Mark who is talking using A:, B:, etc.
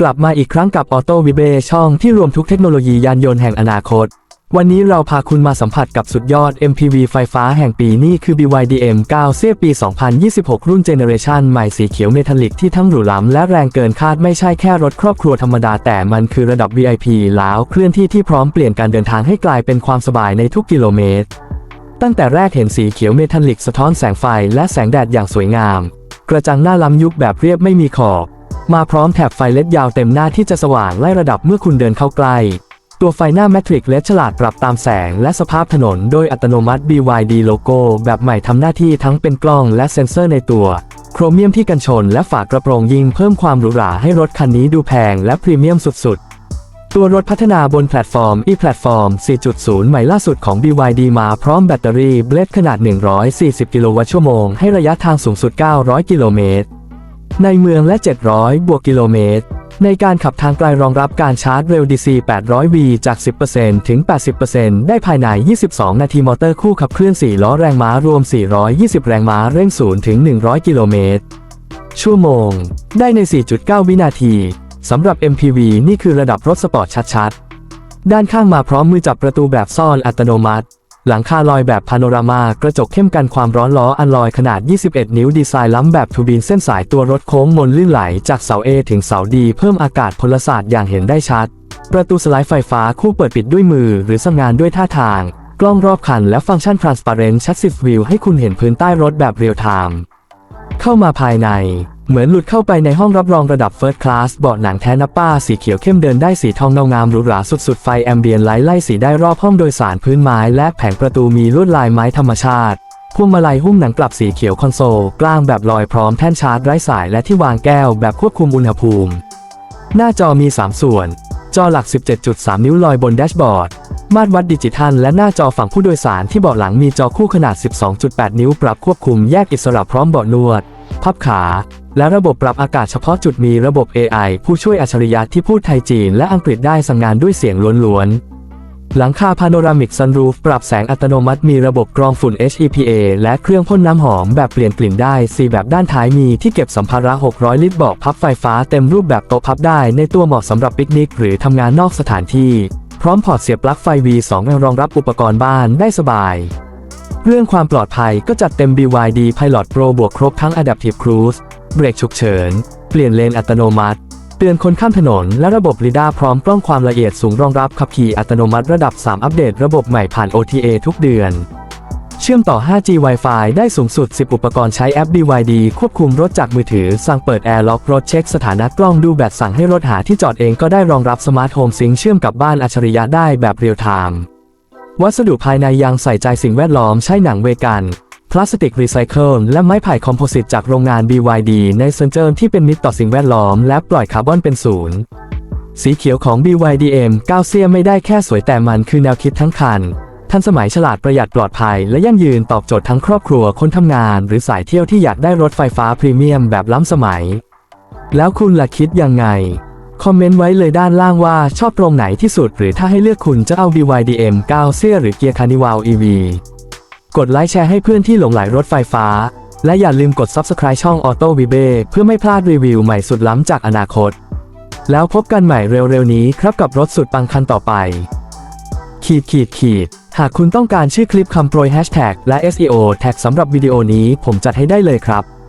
A: กลับมาอีกครั้งกับออโต้วิเบช่องที่รวมทุกเทคโนโลยียานยนต์แห่งอนาคต วันนี้เราพาคุณมาสัมผัสกับสุดยอด MPV ไฟฟ้าแห่งปีนี่คือ BYD M9 เซียปี 2026 รุ่นเจเนเรชันใหม่สีเขียวเมทัลลิกที่ทั้งหรูหราและแรงเกินคาดไม่ใช่แค่รถครอบครัวธรรมดาแต่มันคือระดับ VIP แล้วเคลื่อนที่ที่พร้อมเปลี่ยนการเดินทางให้กลายเป็นความสบายในทุกกิโลเมตร ตั้งแต่แรกเห็นสีเขียวเมทัลลิกสะท้อนแสงไฟและแสงแดดอย่างสวยงาม กระจังหน้าล้ำยุคแบบเรียบไม่มีขอบ มาพร้อมแถบไฟเลดยาวเต็มหน้าที่จะสว่างไล่ระดับเมื่อคุณเดินเข้าใกล้ตัวไฟหน้าแมทริกเลดฉลาดปรับตามแสงและสภาพถนนโดยอัตโนมัติ BYD โลโก้แบบใหม่ทำหน้าที่ทั้งเป็นกล้องและเซ็นเซอร์ในตัว โครเมียมที่กันชนและฝากระโปรงยิงเพิ่มความหรูหราให้รถคันนี้ดูแพงและพรีเมียมสุดๆ ตัวรถพัฒนาบนแพลตฟอร์ม e-platform 4.0 ใหม่ล่าสุดของ BYD มาพร้อมแบตเตอรี่เบลดขนาด 140 กิโลวัตต์ชั่วโมงให้ระยะทางสูงสุด 900 กิโลเมตร ในเมืองและ 700 บวกกิโลเมตร ในการขับทางไกลรองรับการชาร์จเร็ว DC 800V จาก 10%ถึง 80%ได้ภายใน 22 นาทีมอเตอร์คู่ขับเคลื่อน 4 ล้อแรงม้ารวม 420 แรงม้าเร่ง 0 ถึง 100 กิโลเมตร ชั่วโมง ได้ใน 4.9 วินาที สำหรับ MPV นี่คือระดับรถสปอร์ตชัดๆ ด้านข้างมาพร้อมมือจับประตูแบบซ่อนอัตโนมัติ หลังคาลอยแบบพาโนรามากระจกเข้มกันความร้อนล้ออันลอยขนาด 21 นิ้วดีไซน์ล้ำแบบทูบีนเส้นสายตัวรถโค้งมนลื่นไหลจากเสา A ถึงเสา D เพิ่มอากาศพลศาสตร์อย่างเห็นได้ชัด ประตูสไลด์ไฟฟ้าคู่เปิดปิดด้วยมือหรือสั่งงานด้วยท่าทาง กล้องรอบคันและฟังก์ชัน Transparent Chassis View ให้คุณเห็นพื้นใต้รถแบบเรียลไทม์เข้ามาภายใน เหมือนหลุดเข้าไปในห้องรับรองระดับ First Class เบาะหนังแท้นับป้าสีเขียวเข้มเดินได้สีทองเงางามหรูหราสุดๆ ไฟแอมเบียนไลท์ไล่สีได้รอบห้องโดยสารพื้นไม้และแผงประตูมีลวดลายไม้ธรรมชาติพวงมาลัยหุ้มหนังกลับสีเขียวคอนโซลกลางแบบลอยพร้อมแท่นชาร์จไร้สายและที่วางแก้วแบบควบคุมอุณหภูมิ หน้าจอมี 3 ส่วน จอหลัก 17.3 นิ้วลอยบนแดชบอร์ด มาตรวัดดิจิทัล และหน้าจอฝั่งผู้โดยสารที่เบาะหลังมีจอคู่ขนาด 12.8 นิ้วปรับควบคุมแยกอิสระพร้อมเบาะนวด พับขา และระบบปรับอากาศเฉพาะจุดมีระบบ AI ผู้ช่วยอัจฉริยะที่พูดไทยจีนและอังกฤษได้สั่งงานด้วยเสียงล้วนๆ หลังคาพาโนรามิกซันรูฟปรับแสงอัตโนมัติมีระบบกรองฝุ่น HEPA และเครื่องพ่นน้ำหอมแบบเปลี่ยนกลิ่นได้ 4 แบบด้านท้ายมีที่เก็บสัมภาระ 600 ลิตรบอกพับไฟฟ้าเต็มรูปแบบโต๊ะพับได้ในตัวเหมาะสำหรับปิกนิก หรือทำงานนอกสถานที่ พร้อมพอร์ตเสียบปลั๊กไฟ V2 รองรับอุปกรณ์บ้านได้สบาย เรื่องความปลอดภัยก็จัดเต็ม BYD Pilot Pro บวกครบทั้ง Adaptive Cruise เบรกฉุกเฉิน เปลี่ยนเลนอัตโนมัติ เตือนคนข้ามถนน และระบบรีดาพร้อมกล้องความละเอียดสูงรองรับขับขี่อัตโนมัติระดับ 3 อัปเดตระบบใหม่ผ่าน OTA ทุกเดือน เชื่อมต่อ 5G Wi-Fi ได้สูงสุด 10 อุปกรณ์ใช้แอป BYD ควบคุมรถจากมือถือ สั่งเปิดแอร์ล็อกรถเช็คสถานะกล้องดูแบตสั่งให้รถหาที่จอดเองก็ได้รองรับสมาร์ทโฮมซิงเชื่อมกับบ้านอัจฉริยะได้แบบเรียลไทม์ วัสดุภายในยังใส่ใจสิ่งแวดล้อมใช้หนังเวกันพลาสติกรีไซเคิลและไม้ไผ่คอมโพสิตจากโรงงาน BYD ในเซนเจอร์ที่เป็นมิตรต่อสิ่งแวดล้อมและปล่อยคาร์บอนเป็นศูนย์ สีเขียวของ BYD M9 เซียไม่ได้แค่สวยแต่มันคือแนวคิดทั้งคัน ทันสมัยฉลาดประหยัดปลอดภัย และยั่งยืนตอบโจทย์ทั้งครอบครัวคนทำงาน หรือสายเที่ยวที่อยากได้รถไฟฟ้าพรีเมียมแบบล้ำสมัย แล้วคุณล่ะคิดยังไง คอมเมนต์ไว้เลยด้านล่างว่าชอบตรงไหนที่สุด หรือถ้าให้เลือกคุณจะเอา BYD M9 เซียหรือเกียร์คานิวาล EV กดไลค์แชร์ให้เพื่อนที่หลงไหลรถไฟฟ้า และอย่าลืมกด Subscribe ช่อง Auto v i b e เพื่อไม่พลาดรีวิวใหม่สุดล้ำจากอนาคต แล้วพบกันใหม่เร็วๆนี้ครับกับรถสุดปังคันต่อไป ขีดขีดขีดหากคุณต้องการชื่อคลิปคำโปรยแฮชแท็กและ SEO แท็กสำหรับวิดีโอนี้ผมจัดให้ได้เลยครับ